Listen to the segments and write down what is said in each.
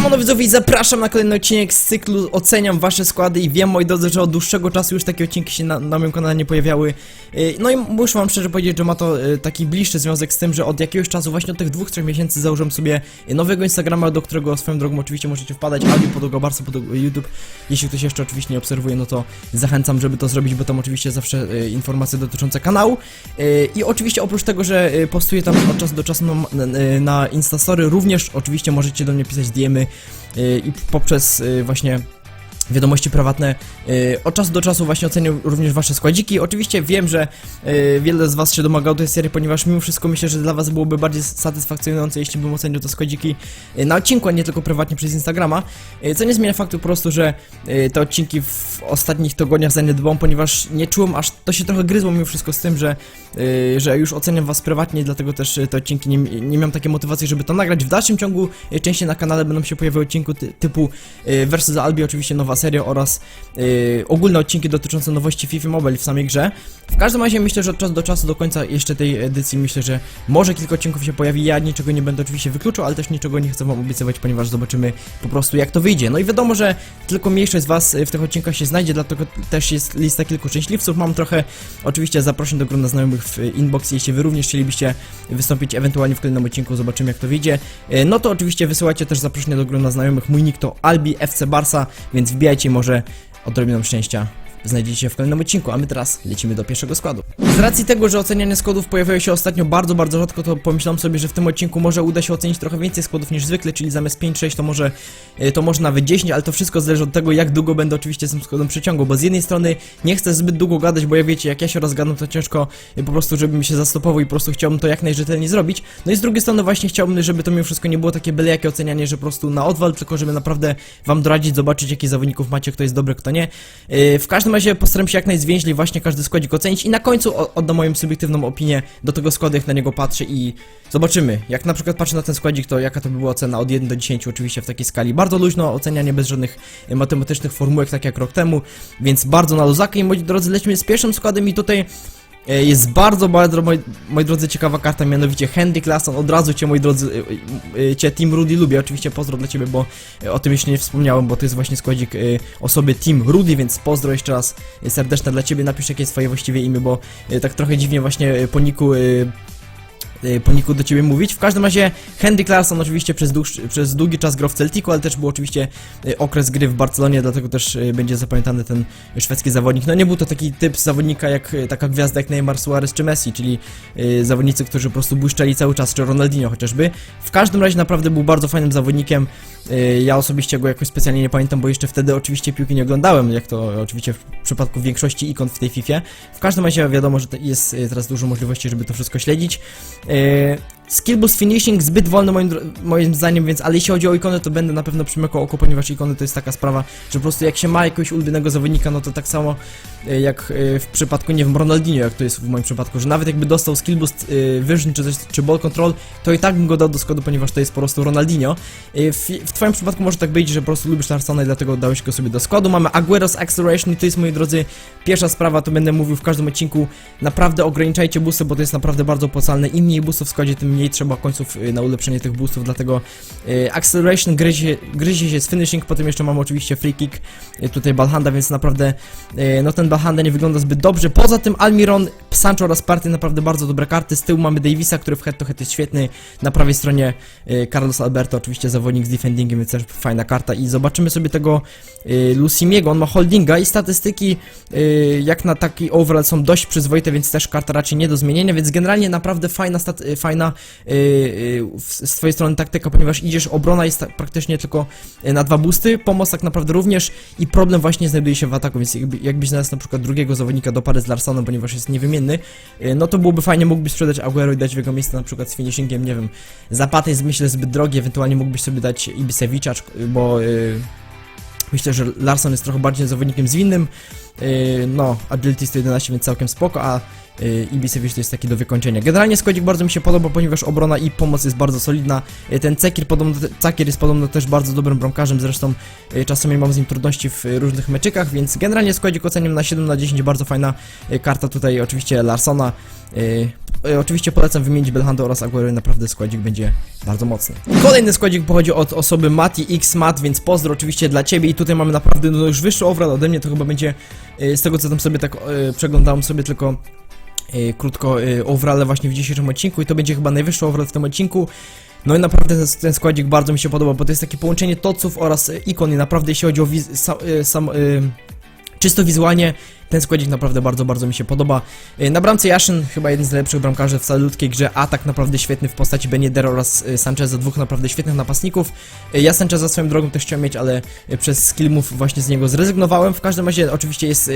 Siemano widzowie zapraszam na kolejny odcinek z cyklu Oceniam wasze składy. I wiem moi drodzy, że od dłuższego czasu już takie odcinki się na, na moim kanale nie pojawiały. Yy, No i muszę wam szczerze powiedzieć, że ma to yy, taki bliższy związek z tym, że od jakiegoś czasu, właśnie od tych dwóch, trzech miesięcy założyłem sobie nowego Instagrama, do którego swoją drogą oczywiście możecie wpadać, albo podłoga bardzo pod YouTube. Jeśli ktoś jeszcze oczywiście nie obserwuje, no to zachęcam, żeby to zrobić, bo tam oczywiście zawsze informacje dotyczące kanału. I oczywiście oprócz tego, że postuję tam od czasu do czasu na, na, na Instastory, również oczywiście możecie do mnie pisać DMy yy, i poprzez yy, właśnie wiadomości prywatne. Yy, od czasu do czasu właśnie ocenię również wasze składziki. Oczywiście wiem, że yy, wiele z was się domagało tej serii, ponieważ mimo wszystko myślę, że dla was byłoby bardziej satysfakcjonujące, jeśli bym ocenił te składziki yy, na odcinku, a nie tylko prywatnie przez Instagrama. Co nie zmienia faktu po prostu, że te odcinki w ostatnich tygodniach zaniedbałam, ponieważ nie czułem aż, to się trochę gryzło mimo wszystko z tym, że, że już oceniam was prywatnie, dlatego też te odcinki nie, nie miałem takiej motywacji, żeby to nagrać. W dalszym ciągu częściej na kanale będą się pojawiały odcinki ty, typu Versus Albi, oczywiście nowa seria oraz yy, ogólne odcinki dotyczące nowości FIFA Mobile w samej grze. W każdym razie myślę, że od czasu do czasu, do końca jeszcze tej edycji, myślę, że może kilka odcinków się pojawi. Ja niczego nie będę oczywiście wykluczał, ale też niczego nie chcę wam obiecywać, ponieważ zobaczymy po prostu jak to wyjdzie. No i wiadomo, że tylko mniejszość z was y, w tych odcinkach się znajdzie, dlatego też jest lista kilku szczęśliwców. Mam trochę oczywiście zaproszeń do grona znajomych w inbox, jeśli wy również chcielibyście wystąpić ewentualnie w kolejnym odcinku, zobaczymy jak to wyjdzie. Y, No to oczywiście wysyłajcie też zaproszenia do grona znajomych. Mój nick to Albi FC Barsa, więc wbijajcie i może odrobiną szczęścia znajdziecie w kolejnym odcinku, a my teraz lecimy do pierwszego składu. Z racji tego, że ocenianie składów pojawiają się ostatnio bardzo, bardzo rzadko, to pomyślałem sobie, że w tym odcinku może uda się ocenić trochę więcej składów niż zwykle, czyli zamiast 5-6 to może, y, to może nawet 10, ale to wszystko zależy od tego, jak długo będę oczywiście z tym składem przeciągał, bo z jednej strony nie chcę zbyt długo gadać, bo ja wiecie, jak ja się rozgadam, to ciężko y, po prostu, żebym się zastopował i po prostu chciałbym to jak najrzetelniej zrobić. No i z drugiej strony właśnie chciałbym, żeby to mimo wszystko nie było takie byle jakie ocenianie, że po prostu na odwal, tylko żeby naprawdę wam doradzić, zobaczyć, jakich zawodników macie, kto jest dobry, kto nie. Y, W każdym razie postaram się jak najzwięźlej właśnie każdy składzik ocenić i na końcu oddam moją subiektywną opinię do tego składu, jak na niego patrzę i zobaczymy. Jak na przykład patrzę na ten składzik, to jaka to by była ocena od 1 do 10 oczywiście w takiej skali. Bardzo luźno ocenianie bez żadnych y, matematycznych formułek, tak jak rok temu, więc bardzo na luzakę i moi drodzy, lecimy z pierwszym składem i tutaj E, Jest bardzo, bardzo, moi, moi drodzy, ciekawa karta, mianowicie Handy Classon. Od razu cię, moi drodzy, e, e, cię Team Rudy lubię. Oczywiście pozdro dla ciebie, bo e, o tym jeszcze nie wspomniałem, bo to jest właśnie składzik e, osoby Team Rudy, więc pozdro jeszcze raz e, serdeczne dla ciebie. Napisz jakie jest twoje właściwe imię, bo e, tak trochę dziwnie właśnie e, po niku. E, e, po niku do ciebie mówić. W każdym razie Henry Clarkson oczywiście przez, dłuższy, przez długi czas grał w Celticu, ale też był oczywiście e, okres gry w Barcelonie, dlatego też e, będzie zapamiętany ten szwedzki zawodnik. No nie był to taki typ zawodnika jak taka gwiazda jak Neymar Suarez czy Messi, czyli zawodnicy, którzy po prostu błyszczeli cały czas, czy Ronaldinho chociażby. W każdym razie naprawdę był bardzo fajnym zawodnikiem. Ja osobiście go jakoś specjalnie nie pamiętam, bo jeszcze wtedy oczywiście piłki nie oglądałem, jak to oczywiście w przypadku większości ikon w tej FIFA. W każdym razie wiadomo, że jest teraz dużo możliwości, żeby to wszystko śledzić. E, Skill boost finishing zbyt wolny moim, moim zdaniem, więc ale jeśli chodzi o ikony, to będę na pewno przymykał oko, ponieważ ikony to jest taka sprawa, że po prostu jak się ma jakiegoś ulubionego zawodnika, no to tak samo e, jak e, w przypadku, nie wiem, Ronaldinho, jak to jest w moim przypadku, że nawet jakby dostał skill boost e, vision czy, coś, czy ball control, to i tak bym go dał do składu, ponieważ to jest po prostu Ronaldinho. W, w twoim przypadku może tak być, że po prostu lubisz Larsona i dlatego dałeś go sobie do składu. Mamy Aguero's Acceleration i to jest, moi drodzy, pierwsza sprawa, to będę mówił w każdym odcinku. Naprawdę ograniczajcie boosty, bo to jest naprawdę bardzo opłacalne. Im mniej boostów w składzie, tym mniej trzeba końców y, na ulepszenie tych boostów, dlatego y, Acceleration gryzie, gryzie się z finishing, potem jeszcze mamy oczywiście free kick, y, tutaj Balhanda, więc naprawdę no ten Balhanda nie wygląda zbyt dobrze. Poza tym Almiron, Sancho oraz Party naprawdę bardzo dobre karty. Z tyłu mamy Davisa, który w head to head jest świetny. Na prawej stronie Carlos Alberto, oczywiście zawodnik z defendingiem, więc też fajna karta. I zobaczymy sobie tego Lucimiego, on ma holdinga i statystyki jak na taki overall są dość przyzwoite, więc też karta raczej nie do zmienienia, więc generalnie naprawdę fajna, fajna z z twojej strony taktyka, ponieważ idziesz, obrona jest praktycznie tylko y, na dwa boosty, pomoc tak naprawdę również i problem właśnie znajduje się w ataku, więc jakby, jakbyś znalazł na przykład drugiego zawodnika do pary z Larsonem, ponieważ jest niewymienny, y, no to byłoby fajnie, mógłbyś sprzedać Aguero i dać w jego miejsce na przykład z finishingiem, nie wiem, Zapata jest myślę zbyt drogi, ewentualnie mógłbyś sobie dać Ibisewicza, bo y, myślę, że Larson jest trochę bardziej zawodnikiem zwinnym, Yy, no, Agility 111, więc całkiem spoko, a y, Ibisewicz to jest taki do wykończenia. Generalnie składzik bardzo mi się podoba, ponieważ obrona i pomoc jest bardzo solidna. Y, Ten Cekir, podobno, Cakir jest podobno też bardzo dobrym bramkarzem, zresztą y, czasami mam z nim trudności w y, różnych meczykach, więc generalnie składzik oceniam na 7 na 10, bardzo fajna y, karta tutaj oczywiście Larsona. Y, y, Oczywiście polecam wymienić Belhanda oraz Aguero, naprawdę składzik będzie bardzo mocny. Kolejny składzik pochodzi od osoby Mati X Mat, więc pozdro oczywiście dla Ciebie i tutaj mamy naprawdę no, już wyższy overall ode mnie, to chyba będzie y, z tego co tam sobie tak y, przeglądałem sobie tylko y, krótko y, overall właśnie w dzisiejszym odcinku i to będzie chyba najwyższy overall w tym odcinku. No i naprawdę ten, ten składzik bardzo mi się podoba, bo to jest takie połączenie toców oraz y, ikon i naprawdę jeśli chodzi o y, sam, y, czysto wizualnie ten składzik naprawdę bardzo, bardzo mi się podoba. Y, Na bramce Jaszyn, chyba jeden z najlepszych bramkarzy w całej ludzkiej grze, a tak naprawdę świetny w postaci Benedera oraz y, Sancheza, dwóch naprawdę świetnych napastników. Y, Ja Sancheza swoją drogą też chciałem mieć, ale przez skill move właśnie z niego zrezygnowałem. W każdym razie oczywiście jest...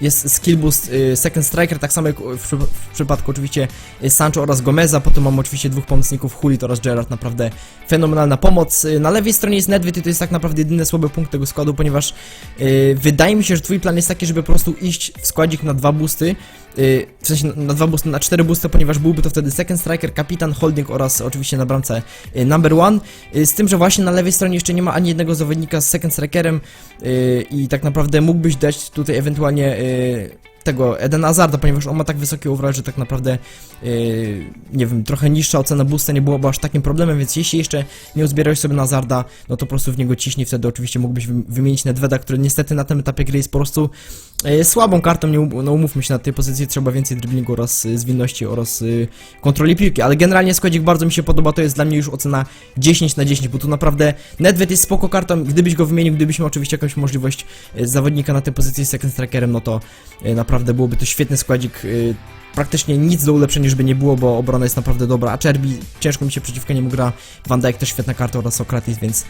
jest skill boost second striker, tak samo jak w, w przypadku oczywiście Sancho oraz Gomeza, potem mam oczywiście dwóch pomocników Hulit oraz Gerard, naprawdę fenomenalna pomoc. Na lewej stronie jest Nedved i to jest tak naprawdę jedyny słaby punkt tego składu, ponieważ wydaje mi się, że twój plan jest taki, żeby prostu iść w składzik na dwa boosty, y, w sensie na, na dwa boosty, na cztery boosty, ponieważ byłby to wtedy second striker, kapitan, holding oraz oczywiście na bramce y, number one, y, z tym, że właśnie na lewej stronie jeszcze nie ma ani jednego zawodnika z second strikerem y, i tak naprawdę mógłbyś dać tutaj ewentualnie y, tego Edena Hazarda, ponieważ on ma tak wysoki overall, że tak naprawdę yy, nie wiem, trochę niższa ocena boosta nie byłoby aż takim problemem, więc jeśli jeszcze nie uzbierałeś sobie na Hazarda, no to po prostu w niego ciśnij, wtedy oczywiście mógłbyś wy- wymienić Nedveda, który niestety na tym etapie gry jest po prostu yy, słabą kartą, nie, um- no umówmy się, na tej pozycji trzeba więcej driblingu oraz yy, zwinności oraz yy, kontroli piłki, ale generalnie składzik bardzo mi się podoba, to jest dla mnie już ocena 10 na 10, bo tu naprawdę Nedved jest spoko kartą, gdybyś go wymienił, gdybyś miał oczywiście jakąś możliwość zawodnika na tej pozycji z second strikerem, no to naprawdę byłoby to świetny składzik, praktycznie nic do ulepszenia, żeby nie było, bo obrona jest naprawdę dobra, a Cherby ciężko mi się przeciwko niemu gra, Van Dijk też świetna karta oraz Sokratis, więc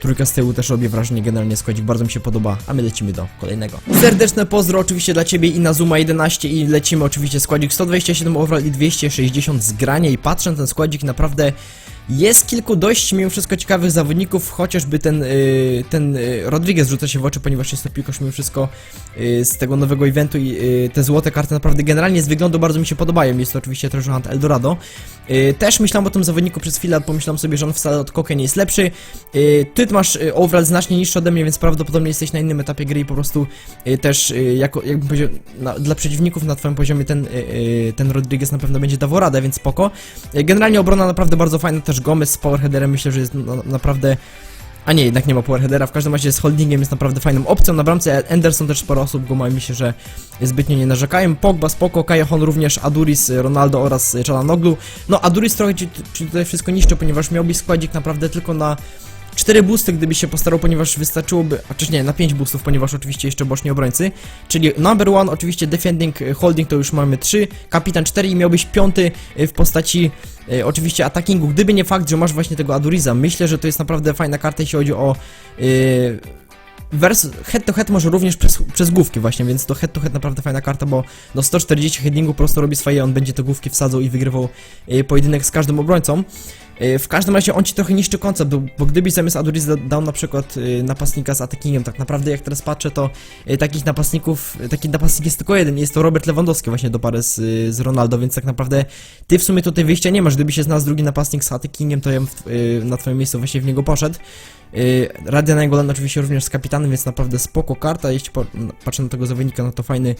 trójka z tyłu też robi wrażenie, generalnie składzik bardzo mi się podoba, a my lecimy do kolejnego. Serdeczne pozdro oczywiście dla Ciebie i na Zuma 11 i lecimy oczywiście składzik 127 overall i 260 zgrania i patrzę ten składzik naprawdę jest kilku dość mimo wszystko ciekawych zawodników, chociażby ten, y, ten y, Rodriguez rzuca się w oczy, ponieważ jest to piłkarz mimo wszystko y, z tego nowego eventu i y, te złote karty naprawdę generalnie z wyglądu bardzo mi się podobają. Jest to oczywiście Treasure Hunt Eldorado. Y, też myślałem o tym zawodniku przez chwilę, pomyślałem sobie, że on wcale od Koke nie jest lepszy. Ty masz overall znacznie niższy ode mnie, więc prawdopodobnie jesteś na innym etapie gry i po prostu też y, jako, jakbym powiedział, na, dla przeciwników na twoim poziomie ten, y, ten Rodriguez na pewno będzie dawał radę, więc spoko. Generalnie obrona naprawdę bardzo fajna, też Gomez z powerheaderem myślę, że jest naprawdę a nie, jednak nie ma powerheadera, w każdym razie z holdingiem jest naprawdę fajną opcją. Na bramce Anderson też sporo osób go ma i myślę, że zbytnio nie narzekają. Pogba, spoko, Kajahon również, Aduris, Ronaldo oraz Czalanoglu. No Aduris trochę ci, ci tutaj wszystko niszczy, ponieważ miałbyś składzik naprawdę tylko na 4 boosty, gdyby się postarał, ponieważ wystarczyłoby, a czyż nie, na 5 boostów, ponieważ oczywiście jeszcze boszni obrońcy, czyli number one, oczywiście defending, e, holding to już mamy 3, kapitan 4 i miałbyś piąty e, w postaci e, oczywiście attackingu, gdyby nie fakt, że masz właśnie tego Aduriza, myślę, że to jest naprawdę fajna karta, jeśli chodzi o e, Wers head to head może również przez, przez główki właśnie, więc to head to head naprawdę fajna karta, bo no 140 headingu po prostu robi swoje, on będzie te główki wsadzał i wygrywał e, pojedynek z każdym obrońcą. E, w każdym razie on ci trochę niszczy koncept, bo, bo gdybyś zamiast Aduriz da- dał na przykład e, napastnika z attackingiem, tak naprawdę jak teraz patrzę, to e, takich napastników, taki napastnik jest tylko jeden, jest to Robert Lewandowski właśnie do pary z, z Ronaldo, więc tak naprawdę ty w sumie tutaj wyjścia nie masz, gdyby się znalazł drugi napastnik z attackingiem, to ja na twoim miejscu właśnie w niego poszedł. Radia Nainggolan oczywiście również z kapitanem, więc naprawdę spoko karta. Jeśli patrzę na tego zawodnika, no to fajny,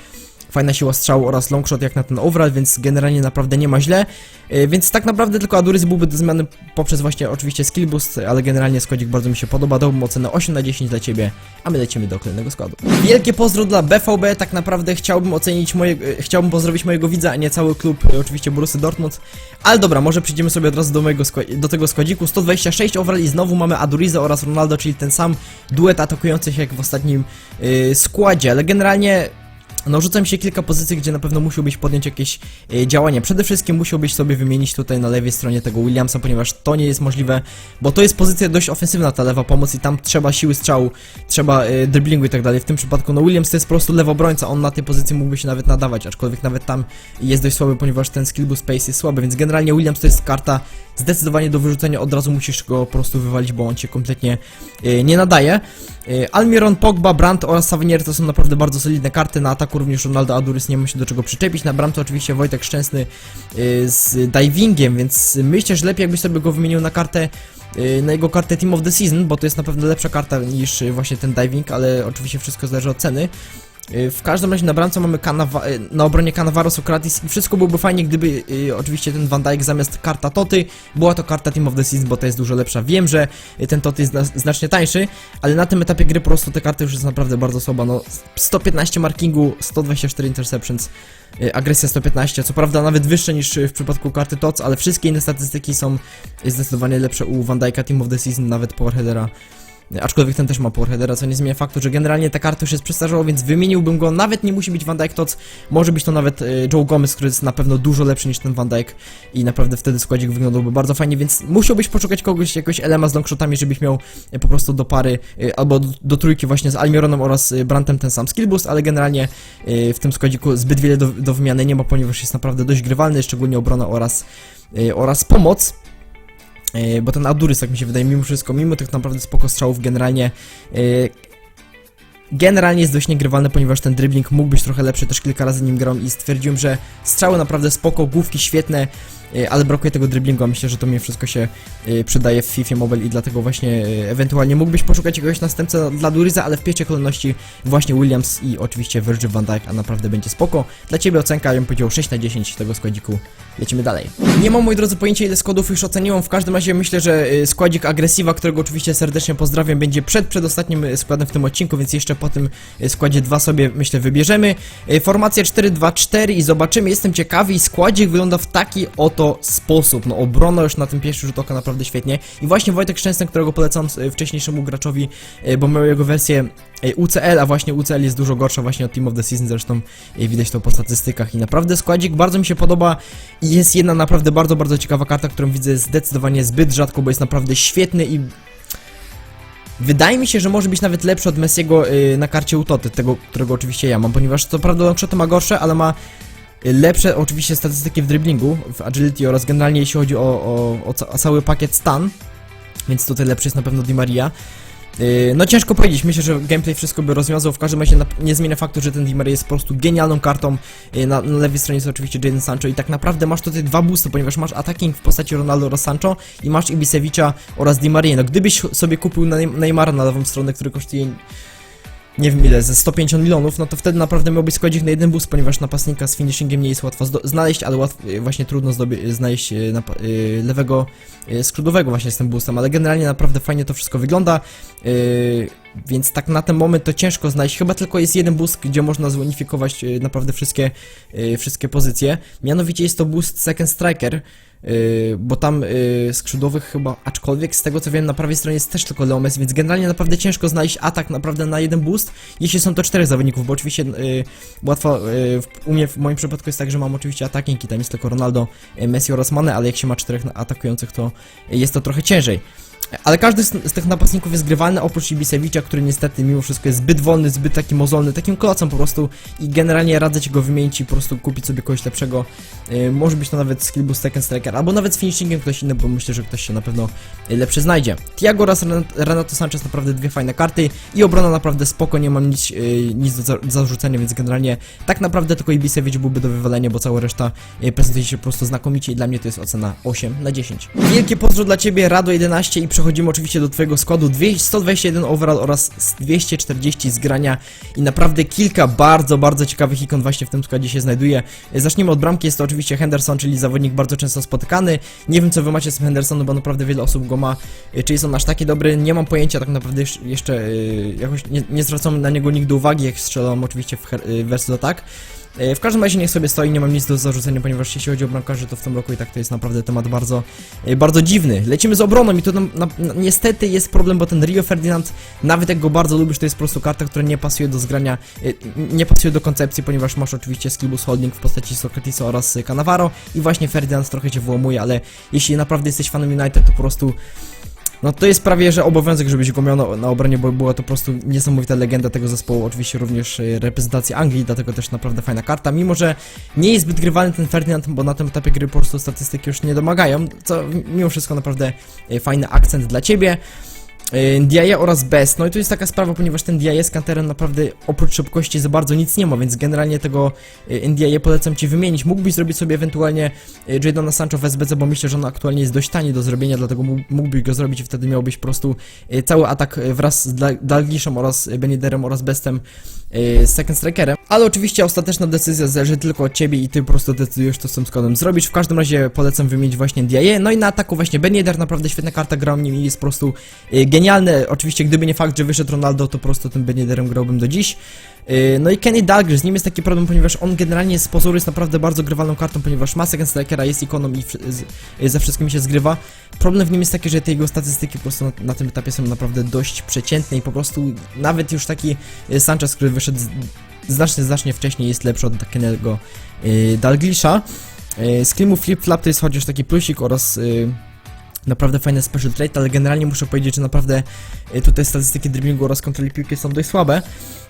fajna siła strzału oraz longshot jak na ten overall, więc generalnie naprawdę nie ma źle. Yy, więc tak naprawdę tylko Adurys byłby do zmiany poprzez właśnie oczywiście skill boost, ale generalnie składzik bardzo mi się podoba. Dałbym ocenę 8 na 10 dla Ciebie, a my lecimy do kolejnego składu. Wielkie pozdro dla BVB, tak naprawdę chciałbym ocenić moje, yy, chciałbym pozdrowić mojego widza, a nie cały klub, yy, oczywiście Borusy Dortmund. Ale dobra, może przejdziemy sobie od razu do mojego do tego składziku. 126 overall i znowu mamy Aduriza oraz Ronaldo, czyli ten sam duet atakujący się jak w ostatnim yy, składzie, ale generalnie no rzucam się kilka pozycji, gdzie na pewno musiałbyś podjąć jakieś e, działania. Przede wszystkim musiałbyś sobie wymienić tutaj na lewej stronie tego Williamsa, ponieważ to nie jest możliwe, bo to jest pozycja dość ofensywna, ta lewa pomoc i tam trzeba siły strzału, trzeba e, driblingu i tak dalej. W tym przypadku no Williams to jest po prostu lewobrońca, on na tej pozycji mógłby się nawet nadawać, aczkolwiek nawet tam jest dość słaby, ponieważ ten skill boost space jest słaby, więc generalnie Williams to jest karta zdecydowanie do wyrzucenia, od razu musisz go po prostu wywalić, bo on cię kompletnie e, nie nadaje. Almiron, Pogba, Brandt oraz Savinier to są naprawdę bardzo solidne karty na ataku ataku również Ronaldo Adurys nie ma się do czego przyczepić. Na bramce oczywiście Wojtek Szczęsny y, z divingiem, więc myślę, że lepiej jakbyś sobie go wymienił na kartę y, na jego kartę Team of the Season, bo to jest na pewno lepsza karta niż właśnie ten diving, ale oczywiście wszystko zależy od ceny. Y, W każdym razie na bramce mamy y, na obronie Cannavaro Sokratis i wszystko byłoby fajnie, gdyby y, oczywiście ten Van Dijk zamiast karta Toty była to karta Team of the Season, bo to jest dużo lepsza. Wiem, że y, ten Toty jest zna- znacznie tańszy, ale na tym etapie gry po prostu te karty już jest naprawdę bardzo słaba. No 115 markingu, 124 interceptions, y, agresja 115, co prawda nawet wyższe niż w przypadku karty TOTS, ale wszystkie inne statystyki są zdecydowanie lepsze u Van Dijk'a Team of the Season, nawet Powerheadera. Aczkolwiek ten też ma powerheadera, co nie zmienia faktu, że generalnie ta karta już jest przestarzała, więc wymieniłbym go. Nawet nie musi być Van Dijk może być to nawet y, Joe Gomez, który jest na pewno dużo lepszy niż ten Van i naprawdę wtedy składzik wyglądałby bardzo fajnie, więc musiałbyś poszukać kogoś, jakiegoś elema z longshotami, żebyś miał y, po prostu do pary y, albo do, do trójki właśnie z Almironem oraz Brantem ten sam skill boost, ale generalnie w tym składziku zbyt wiele do, do wymiany nie ma, ponieważ jest naprawdę dość grywalny, szczególnie obrona oraz, oraz pomoc. E, bo ten Adurys, tak mi się wydaje, mimo wszystko, mimo tych naprawdę spoko strzałów, generalnie e, generalnie jest dość niegrywalny, ponieważ ten dribbling mógł być trochę lepszy, też kilka razy nim grałem i stwierdziłem, że strzały naprawdę spoko, główki świetne, ale brakuje tego dribblingu, a myślę, że to mi wszystko się e, przydaje w FIFA Mobile i dlatego właśnie e, ewentualnie mógłbyś poszukać jakiegoś następcę dla Duryza, ale w pierwszej kolejności właśnie Williams i oczywiście Virgil van Dijk, a naprawdę będzie spoko. Dla Ciebie ocenka, ja bym powiedział 6 na 10 tego składziku. Lecimy dalej. Nie mam, moi drodzy, pojęcia ile składów już oceniłem, w każdym razie myślę, że składzik Agresiva, którego oczywiście serdecznie pozdrawiam, będzie przed przedostatnim składem w tym odcinku, więc jeszcze po tym składzie dwa sobie, myślę, wybierzemy. Formacja 4-2-4 i zobaczymy, jestem ciekawy i składzik wygląda w taki oto sposób. No obrona już na tym pierwszym rzut oka naprawdę świetnie i właśnie Wojtek Szczęsny, którego polecam wcześniejszemu graczowi, y, bo miał jego wersję y, UCL, a właśnie UCL jest dużo gorsza właśnie od Team of the Season, zresztą y, widać to po statystykach i naprawdę składzik bardzo mi się podoba i jest jedna naprawdę bardzo, bardzo ciekawa karta, którą widzę zdecydowanie zbyt rzadko, bo jest naprawdę świetny i Wydaje mi się, że może być nawet lepszy od Messiego na karcie Utoty, tego, którego oczywiście ja mam, ponieważ co prawda Longshoty ma gorsze, ale ma lepsze oczywiście statystyki w dribblingu, w agility oraz generalnie jeśli chodzi o, o, o, ca o cały pakiet stan, więc tutaj lepszy jest na pewno Di Maria. Yy, No ciężko powiedzieć, myślę, że gameplay wszystko by rozwiązał, w każdym razie nie zmienia faktu, że ten Di Maria jest po prostu genialną kartą, Yy, na, na lewej stronie jest oczywiście Jadon Sancho i tak naprawdę masz tutaj dwa boosty, ponieważ masz attacking w postaci Ronaldo oraz Sancho i masz Ibisewicza oraz Di Maria. No gdybyś sobie kupił Ney- Neymara na lewą stronę, który kosztuje nie wiem ile, ze 150 milionów, no to wtedy naprawdę miałbyś składzik na jeden boost, ponieważ napastnika z finishingiem nie jest łatwo znaleźć, ale łatw- y, właśnie trudno zdobie- znaleźć y, lewego y, skrzydłowego właśnie z tym boostem, ale generalnie naprawdę fajnie to wszystko wygląda, więc tak na ten moment to ciężko znaleźć, chyba tylko jest jeden boost, gdzie można zunifikować naprawdę wszystkie, wszystkie pozycje, mianowicie jest to boost Second Striker, bo tam yy, skrzydłowych chyba, aczkolwiek z tego co wiem na prawej stronie jest też tylko Leomes, więc generalnie naprawdę ciężko znaleźć atak naprawdę na jeden boost, jeśli są to czterech zawodników, bo oczywiście yy, łatwo, u mnie w moim przypadku jest tak, że mam oczywiście attacking i tam jest tylko Ronaldo, Messi oraz Mane, ale jak się ma czterech atakujących to jest to trochę ciężej. Ale każdy z, z tych napastników jest grywalny, oprócz Ibisewicza, który niestety mimo wszystko jest zbyt wolny, zbyt taki mozolny, takim klocem po prostu i generalnie radzę ci go wymienić i po prostu kupić sobie kogoś lepszego. Yy, może być to nawet skill boost striker, albo nawet z finishingiem ktoś inny, bo myślę, że ktoś się na pewno lepszy znajdzie. Tiago oraz Ren- Renato Sanchez naprawdę dwie fajne karty i obrona naprawdę spoko, nie mam nic, yy, nic do za- do zarzucenia, więc generalnie tak naprawdę tylko Ibisewicz byłby do wywalenia, bo cała reszta yy, prezentuje się po prostu znakomicie i dla mnie to jest ocena 8 na 10. Wielkie pozdro dla ciebie, Rado 11 i przechodzimy oczywiście do twojego składu 200, 121 overall oraz z 240 zgrania i naprawdę kilka bardzo, bardzo ciekawych ikon właśnie w tym składzie się znajduje. Zacznijmy od bramki, jest to oczywiście Henderson, czyli zawodnik bardzo często spotykany. Nie wiem co wy macie z tym bo naprawdę wiele osób go ma. Y, Czy jest on aż taki dobry? Nie mam pojęcia, tak naprawdę jeszcze- y, jakoś nie, nie zwracam na niego nigdy uwagi, jak strzelam oczywiście w her- y, versus attack. E, W każdym razie niech sobie stoi, nie mam nic do zarzucenia, ponieważ jeśli chodzi o bramkarzy, to w tym roku i tak to jest naprawdę temat bardzo, e, bardzo dziwny. Lecimy z obroną i nam, na, na, niestety jest problem, bo ten Rio Ferdinand, nawet jak go bardzo lubisz, to jest po prostu karta, która nie pasuje do zgrania, e, nie pasuje do koncepcji, ponieważ masz oczywiście skillbus holding w postaci Socratisa oraz Cannavaro i właśnie Ferdinand trochę cię wyłamuje, ale jeśli naprawdę jesteś fanem United, to po prostu no to jest prawie, że obowiązek, żebyś go miał na, na obronie, bo była to po prostu niesamowita legenda tego zespołu, oczywiście również e, reprezentacja Anglii, dlatego też naprawdę fajna karta, mimo że nie jest zbyt grywalny ten Ferdinand, bo na tym etapie gry po prostu statystyki już nie domagają, co mimo wszystko naprawdę e, fajny akcent dla ciebie. Ndiaye oraz Best. No i to jest taka sprawa, ponieważ ten Ndiaye z kanterem naprawdę oprócz szybkości za bardzo nic nie ma, więc generalnie tego yy, Ndiaye polecam Ci wymienić. Mógłbyś zrobić sobie ewentualnie yy, Jadona Sancho w SBC, bo myślę, że on aktualnie jest dość tani do zrobienia, dlatego mógł- mógłbyś go zrobić i wtedy miałbyś po prostu yy, cały atak wraz z Dal- Dalglishem oraz Beniderem oraz Bestem z Second Strikerem. Ale oczywiście ostateczna decyzja zależy tylko od Ciebie i Ty po prostu decydujesz, co z tym składem zrobisz. W każdym razie polecam wymienić właśnie Ndiaye. No i na ataku właśnie Benider, naprawdę świetna karta, grał nim i jest po prostu yy, genialny. Oczywiście gdyby nie fakt, że wyszedł Ronaldo, to po prostu tym Beniderem grałbym do dziś. Yy, No i Kenny Dalglish, z nim jest taki problem, ponieważ on generalnie z pozoru jest naprawdę bardzo grywalną kartą, ponieważ ma second strikera, jest ikoną i yy, ze wszystkim się zgrywa. Problem w nim jest taki, że te jego statystyki po prostu na, na tym etapie są naprawdę dość przeciętne i po prostu nawet już taki yy, Sanchez, który wyszedł znacznie, znacznie wcześniej jest lepszy od Kenny'ego yy, Dalglisha. Z Klimu Flip Flap to jest chociaż taki plusik oraz naprawdę fajny special trait, ale generalnie muszę powiedzieć, że naprawdę yy, tutaj statystyki dribblingu oraz kontroli piłki są dość słabe,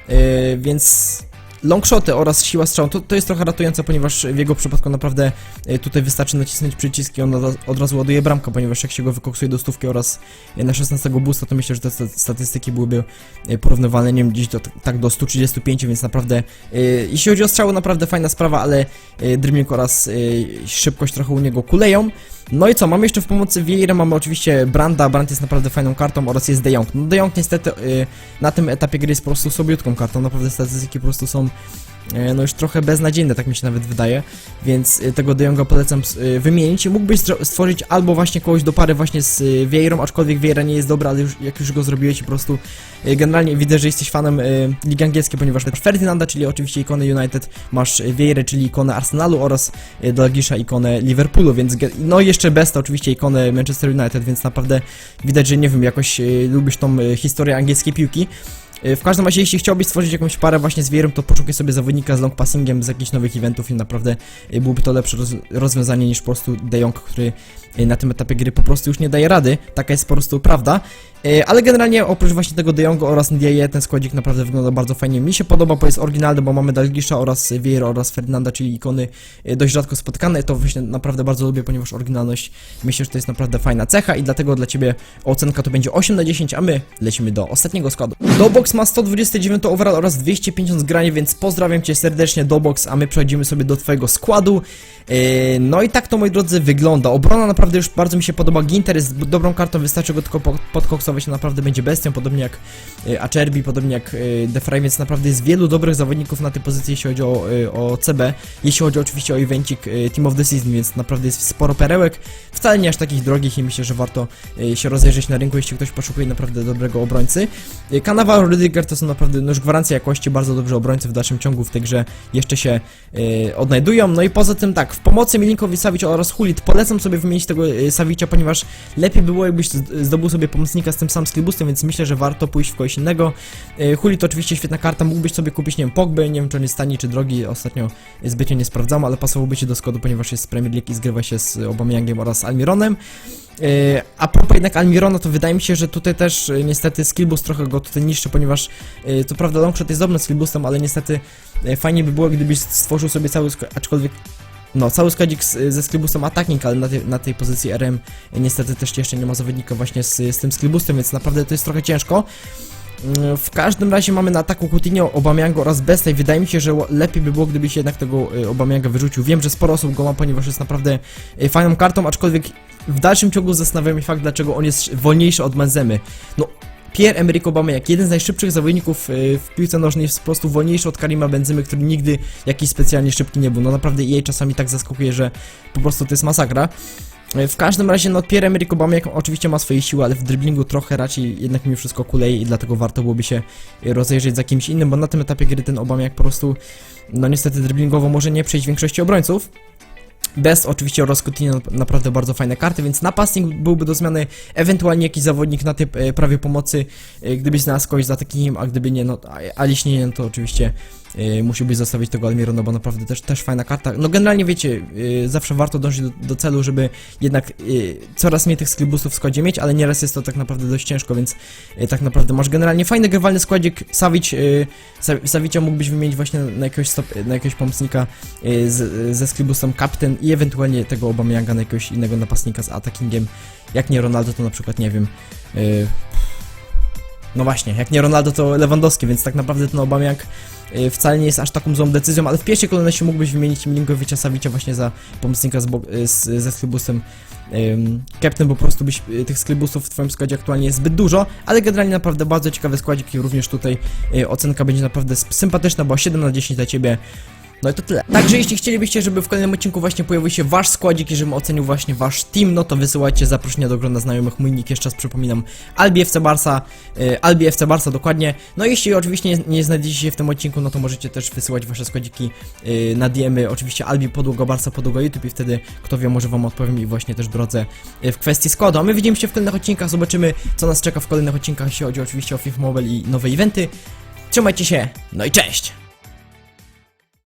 yy, więc longshoty oraz siła strzału to, to jest trochę ratujące, ponieważ w jego przypadku naprawdę yy, tutaj wystarczy nacisnąć przycisk i on od, razu ładuje bramkę, ponieważ jak się go wykoksuje do stówki oraz na 16 boosta, to myślę, że te sta- statystyki byłyby porównywalne, nie wiem, gdzieś do, tak do 135, więc naprawdę jeśli chodzi o strzały, naprawdę fajna sprawa, ale dribbling oraz szybkość trochę u niego kuleją. No i co, mamy jeszcze w pomocy Vieira, mamy oczywiście Branda, Brand jest naprawdę fajną kartą oraz jest De Jong. No De Jong niestety y, na tym etapie gry jest po prostu sobiutką kartą, naprawdę statystyki po prostu są no już trochę beznadziejne, tak mi się nawet wydaje, więc y, tego De Jonga polecam y, wymienić. Mógłbyś stworzyć albo właśnie kogoś do pary właśnie z Vieirą, aczkolwiek Vieira nie jest dobra, ale już, jak już go zrobiłeś po prostu generalnie widzę, że jesteś fanem Ligi Angielskiej, ponieważ masz Ferdynanda, czyli oczywiście ikonę United, masz Vieirę, czyli ikonę Arsenalu oraz Dalgisza ikonę Liverpoolu, więc no jeszcze Besta oczywiście ikonę Manchester United, więc naprawdę widać, że nie wiem, jakoś lubisz tą historię angielskiej piłki. Y, W każdym razie, jeśli chciałbyś stworzyć jakąś parę właśnie z Vieirą, to poszukaj sobie zawodnika z long passingiem z jakichś nowych eventów i naprawdę y, byłoby to lepsze roz rozwiązanie niż po prostu De Jong, który na tym etapie gry po prostu już nie daje rady. Taka jest po prostu prawda. Y, Ale generalnie oprócz właśnie tego De Jonga oraz Ndiaye ten składzik naprawdę wygląda bardzo fajnie. Mi się podoba, bo jest oryginalny, bo mamy Dalgisza oraz Vieira oraz Ferdynanda, czyli ikony y, dość rzadko spotykane. To właśnie naprawdę bardzo lubię, ponieważ oryginalność myślę, że to jest naprawdę fajna cecha i dlatego dla Ciebie ocenka to będzie 8 na 10, a my lecimy do ostatniego składu. Dobox ma 129 overall oraz 250 zgranie, więc pozdrawiam Cię serdecznie Dobox, a my przechodzimy sobie do Twojego składu. Yy, No i tak to moi drodzy wygląda. Obrona naprawdę już bardzo mi się podoba. Ginter jest dobrą kartą, wystarczy go tylko po- podkoksować, naprawdę będzie bestią, podobnie jak yy, Acerbi, podobnie jak Defray, więc naprawdę jest wielu dobrych zawodników na tej pozycji, jeśli chodzi o, yy, o CB. Jeśli chodzi oczywiście o evencik Team of the Season, więc naprawdę jest sporo perełek. Wcale nie aż takich drogich i myślę, że warto się rozejrzeć na rynku, jeśli ktoś poszukuje naprawdę dobrego obrońcy. Cannavaro, Rudiger to są naprawdę no już gwarancja jakości, bardzo dobrzy obrońcy w dalszym ciągu w tej grze jeszcze się odnajdują. No i poza tym tak, w pomocy Milinkowi Savic oraz Hulit polecam sobie wymienić tego yy, Savicia, ponieważ lepiej było jakbyś z- zdobył sobie pomocnika z tym samym skillboostem, więc myślę, że warto pójść w kogoś innego. Yy, Hulit oczywiście świetna karta, mógłbyś sobie kupić, nie wiem, Pogby, nie wiem czy on jest tani czy drogi, ostatnio zbytnio nie sprawdzam, ale pasowałby ci do składu, ponieważ jest Premier League i zgrywa się z Aubameyangiem oraz Almironem. A propos jednak Almirona, to wydaje mi się, że tutaj też niestety skillboost trochę go tutaj niszczy, ponieważ co prawda longshot jest dobrym skillboostem, ale niestety fajnie by było, gdybyś stworzył sobie cały, aczkolwiek no, cały składzik ze skillboostem attacking, ale na, tej- na tej pozycji RM niestety też jeszcze nie ma zawodnika właśnie z, z tym skillboostem, więc naprawdę to jest trochę ciężko. Yy, W każdym razie mamy na ataku Coutinho, Aubameyanga oraz Besta i wydaje mi się, że lepiej by było, gdybyś jednak tego y, Aubameyanga wyrzucił. Wiem, że sporo osób go ma, ponieważ jest naprawdę y, fajną kartą, aczkolwiek w dalszym ciągu zastanawia mnie fakt, dlaczego on jest wolniejszy od Benzemy. No, Pierre-Emerick Aubameyang, jeden z najszybszych zawodników y, w piłce nożnej jest po prostu wolniejszy od Karima Benzemy, który nigdy jakiś specjalnie szybki nie był. No naprawdę jej czasami tak zaskakuje, że po prostu to jest masakra. Y, W każdym razie, no Pierre-Emerick Aubameyang oczywiście ma swoje siły, ale w driblingu trochę raczej jednak mimo wszystko kuleje i dlatego warto byłoby się y, rozejrzeć za kimś innym, bo na tym etapie gry ten Aubameyang po prostu, no niestety driblingowo może nie przejść większości obrońców. Best oczywiście oraz Coutinho naprawdę bardzo fajne karty, więc napastnik byłby do zmiany, ewentualnie jakiś zawodnik na typ e, prawie pomocy, e, gdybyś znalazł kogoś za takim, a gdyby nie, no a, jeśli nie, no to oczywiście e, musiałbyś zostawić tego Almirona, bo naprawdę też, też fajna karta. No generalnie wiecie, e, zawsze warto dążyć do, do celu, żeby jednak e, coraz mniej tych skillboostów w składzie mieć, ale nieraz jest to tak naprawdę dość ciężko, więc e, tak naprawdę masz generalnie fajny grywalny składzik, Savic, Sa- Savicia mógłbyś wymienić właśnie na jakiegoś, stop, na jakiegoś pomocnika e, z, ze skillboostem Captain i ewentualnie tego Aubameyanga na jakiegoś innego napastnika z attackingiem. Jak nie Ronaldo, to na przykład, nie wiem, yy, No właśnie, jak nie Ronaldo, to Lewandowski, więc tak naprawdę ten Aubameyang y, wcale nie jest aż taką złą decyzją, ale w pierwszej kolejności mógłbyś wymienić Milinkowicza Savicia właśnie za pomocnika z, y, z, ze Sklybusem. Ym, Captain po prostu byś, y, tych Sklybusów w twoim składzie aktualnie jest zbyt dużo, ale generalnie naprawdę bardzo ciekawy składzik i również tutaj ocenka będzie naprawdę sympatyczna, bo 7 na 10 dla ciebie. No i to tyle. Także jeśli chcielibyście, żeby w kolejnym odcinku właśnie pojawił się wasz składzik i żebym ocenił właśnie wasz team, no to wysyłajcie zaproszenia do grona znajomych. Mój nick jeszcze raz przypominam Albi FC Barsa, y, Albi FC Barsa dokładnie. No jeśli oczywiście nie, nie znajdziecie się w tym odcinku, no to możecie też wysyłać wasze składziki y, na DM-y, oczywiście Albi podługo Barsa podługo YouTube i wtedy kto wie, może wam odpowiem i właśnie też drodze y, w kwestii składu. A my widzimy się w kolejnych odcinkach, zobaczymy co nas czeka w kolejnych odcinkach, jeśli chodzi oczywiście o FIFA Mobile i nowe eventy. Trzymajcie się, no i cześć!